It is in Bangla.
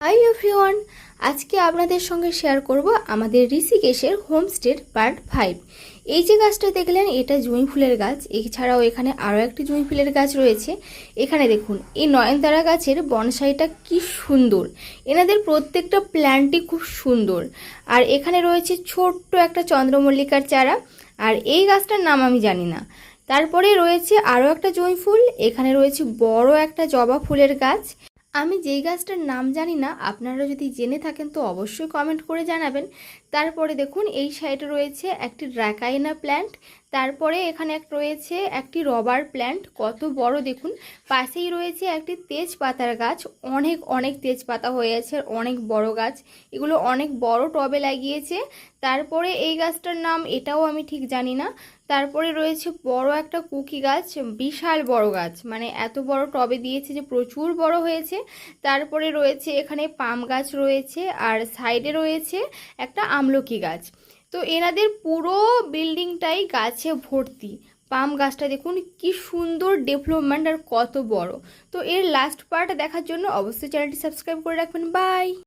হাই এভরিওয়ান আজকে আপনাদের সঙ্গে শেয়ার করব আমাদের ঋষিকেশের হোমস্টের পার্ট ফাইভ এই যে গাছটা দেখলেন, এটা জুঁই ফুলের গাছ। এছাড়াও এখানে আরও একটি জুঁই ফুলের গাছ রয়েছে। এখানে দেখুন, এই নয়নতারা গাছের বনসাইটা কি সুন্দর। এনাদের প্রত্যেকটা প্ল্যান্টই খুব সুন্দর। আর এখানে রয়েছে ছোট্ট একটা চন্দ্রমল্লিকার চারা। আর এই গাছটার নাম আমি জানি না। তারপরে রয়েছে আরও একটা জুঁই ফুল। এখানে রয়েছে বড় একটা জবা ফুলের গাছ। আমি যেই গাছটার নাম জানি না, আপনারা যদি জেনে থাকেন তো অবশ্যই কমেন্ট করে জানাবেন। তারপরে দেখুন, এই সাইডে রয়েছে একটি ড্রাকাইনা প্ল্যান্ট তারপরে এখানে এক রয়েছে একটি রবার প্ল্যান্ট কত বড় দেখুন। পাশেই রয়েছে একটি তেজপাতার গাছ, অনেক অনেক তেজপাতা হয়ে আছে, অনেক বড় গাছ। এগুলো অনেক বড় টবে লাগিয়েছে। তারপরে এই গাছটার নাম, এটাও আমি ঠিক জানি না। তারপরে রয়েছে বড় একটা কুকি গাছ, বিশাল বড় গাছ। মানে এত বড় টবে দিয়েছে যে প্রচুর বড় হয়েছে। তারপরে রয়েছে এখানে পাম গাছ রয়েছে আর সাইডে রয়েছে একটা আমলকি গাছ। তো এনাদের পুরো বিল্ডিংটাই গাছে ভর্তি। পাম গাছটা দেখুন, কি সুন্দর ডেভেলপমেন্ট আর কত বড়। তো এর লাস্ট পার্ট দেখার জন্য অবশ্যই চ্যানেলটি সাবস্ক্রাইব করে রাখবেন। বাই